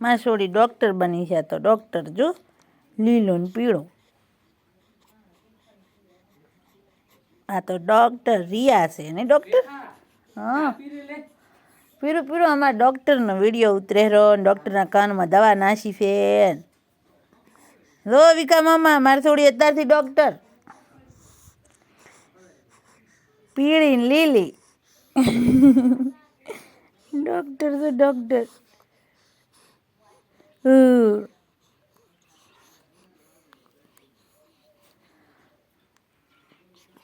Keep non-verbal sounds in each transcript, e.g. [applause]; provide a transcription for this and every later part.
માસોડી doctor બની છે, તો ડૉક્ટર જો લીલો ને પીળો. આ તો ડૉક્ટર રિયા છે ને, ડૉક્ટર? હા. પીરું પીરું અમારા ડૉક્ટરનો વીડિયો ઉતરે રહ્યો ડૉક્ટરના કાનમાં દવા નાસી ફેન રો વિકા મામા, મારે થોડી અત્યારથી ડૉક્ટર. પીળી લીલી. [laughs] ડૉક્ટર તો ડૉક્ટર.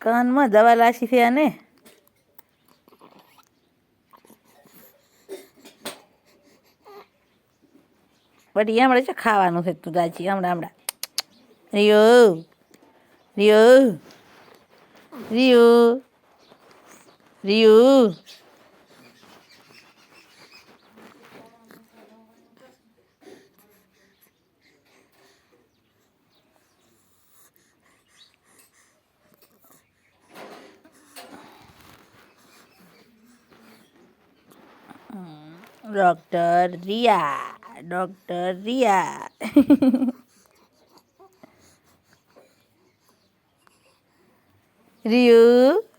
કાનમાં દવા લાસી થયા ને બટી હમણાં છે ખાવાનું છે તું દાજી હમણાં હમણાં રિયો રિયો રિયો રિયો. ડૉક્ટર રિયા ડૉક્ટર રિયા રિયુ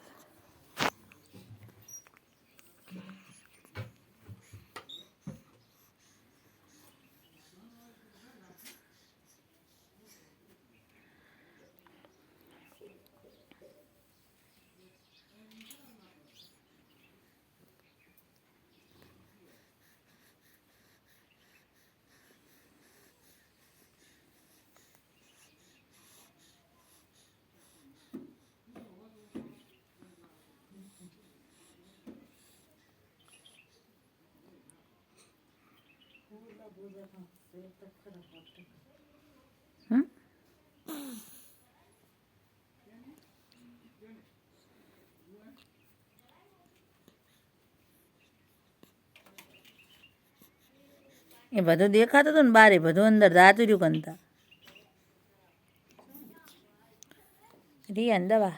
એ બધું દેખાતું હતું ને બારે બધું અંદર દાતુર્યું કનતા રિયાન દવા.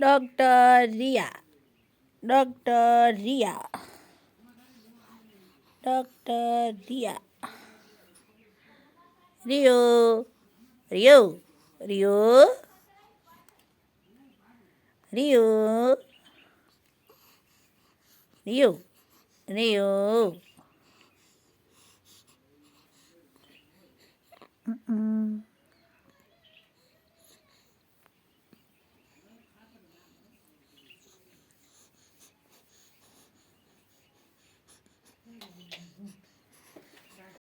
Doctor Riya. Doctor Riya doctor Riya Rio રિયો રિયો રિયો રિયો રિયો હમ.